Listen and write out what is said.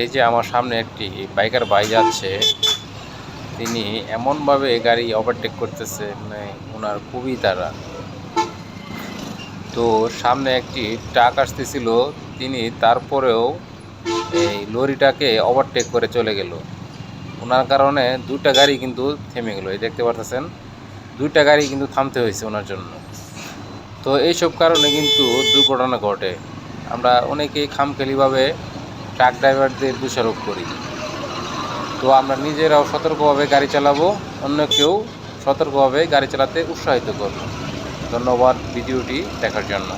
এই যে আমার সামনে একটি বাইকার ভাই যাচ্ছে, তিনি এমনভাবে গাড়ি ওভারটেক করতেছে মানে ওনার খুবই তারা তো সামনে একটি ট্রাক আসতেছিল, তিনি তারপরেও এই লরিটাকে ওভারটেক করে চলে গেল। ওনার কারণে দুইটা গাড়ি কিন্তু থেমে গেল, এই দেখতে পারতেছেন? দুইটা গাড়ি কিন্তু থামতে হয়েছে ওনার জন্য। তো এইসব কারণে কিন্তু দুর্ঘটনা ঘটে। আমরা অনেকেই খামখেলিভাবে ট্রাক ড্রাইভারদের দোষারোপ করি। তো আমরা নিজেরাও সতর্কভাবে গাড়ি চালাবো, অন্য কেউ সতর্কভাবে গাড়ি চালাতে উৎসাহিত করব। ধন্যবাদ ভিডিওটি দেখার জন্য।